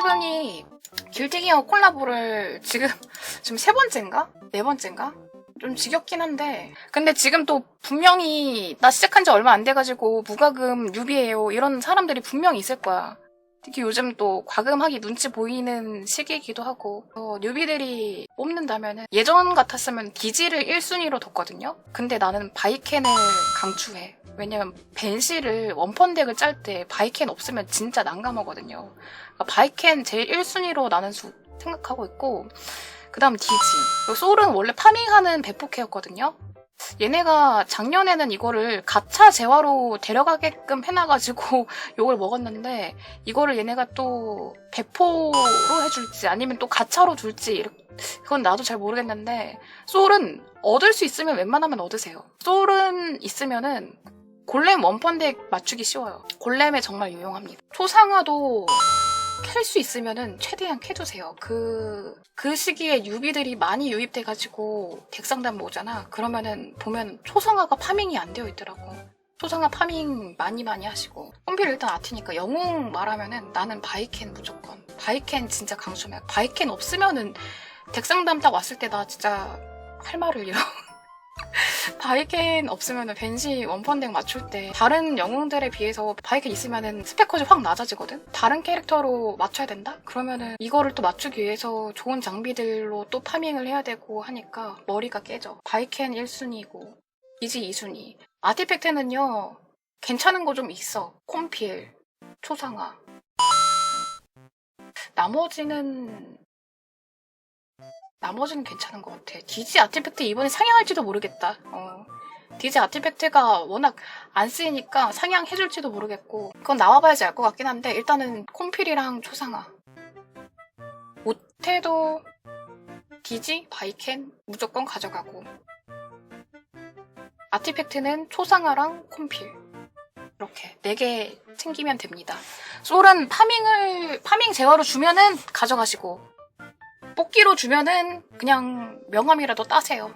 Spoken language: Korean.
GT7이 길티기어 콜라보를 지금 지금 세 번째인가? 네 번째인가? 좀 지겹긴 한데 근데 지금 또 분명히 나 시작한 지 얼마 안 돼가지고 무과금 뉴비예요 이런 사람들이 분명히 있을 거야 특히 요즘 또 과금하기 눈치 보이는 시기이기도 하고 어, 뉴비들이 뽑는다면 예전 같았으면 디지를 1순위로 뒀거든요? 근데 나는 바이켄을 강추해. 왜냐면 벤시를 원펀덱을 짤 때 바이켄 없으면 진짜 난감하거든요. 그러니까 바이켄 제일 1순위로 나는 수, 생각하고 있고 그 다음 디지. 솔은 원래 파밍하는 배포캐였거든요 얘네가 작년에는 이거를 가차 재화로 데려가게끔 해놔가지고 욕을 먹었는데 이거를 얘네가 또 배포로 해줄지 아니면 또 가차로 줄지 그건 나도 잘 모르겠는데 솔은 얻을 수 있으면 웬만하면 얻으세요. 솔은 있으면은 골렘 원펀덱 맞추기 쉬워요. 골렘에 정말 유용합니다. 초상화도 캘 수 있으면은 최대한 캐두세요. 그, 그 시기에 유비들이 많이 유입돼가지고 덱상담 오잖아. 그러면은 보면 초상화가 파밍이 안 되어 있더라고. 초상화 파밍 많이 많이 하시고. 홈필 일단 아티니까 영웅 말하면은 나는 바이켄 무조건. 바이켄 진짜 강수면. 바이켄 없으면은 덱상담 딱 왔을 때 나 진짜 할 말을 잃어. 바이켄 없으면은 벤시 원펀덱 맞출 때 다른 영웅들에 비해서 바이켄 있으면은 스펙컷이 확 낮아지거든? 다른 캐릭터로 맞춰야 된다? 그러면은 이거를 또 맞추기 위해서 좋은 장비들로 또 파밍을 해야 되고 하니까 머리가 깨져. 바이켄 1순위고 이지 2순위. 아티팩트는요, 괜찮은 거 좀 있어. 콤필, 초상화. 나머지는 나머지는 괜찮은 것 같아. 디지 아티팩트 이번에 상향할지도 모르겠다. 어. 디지 아티팩트가 워낙 안 쓰이니까 상향해줄지도 모르겠고 그건 나와봐야지 알 것 같긴 한데 일단은 콤필이랑 초상화 못해도 디지, 바이켄 무조건 가져가고 아티팩트는 초상화랑 콤필 이렇게 네 개 챙기면 됩니다. 솔은 파밍을 파밍 재화로 주면은 가져가시고 뽑기로 주면은 그냥 명함이라도 따세요.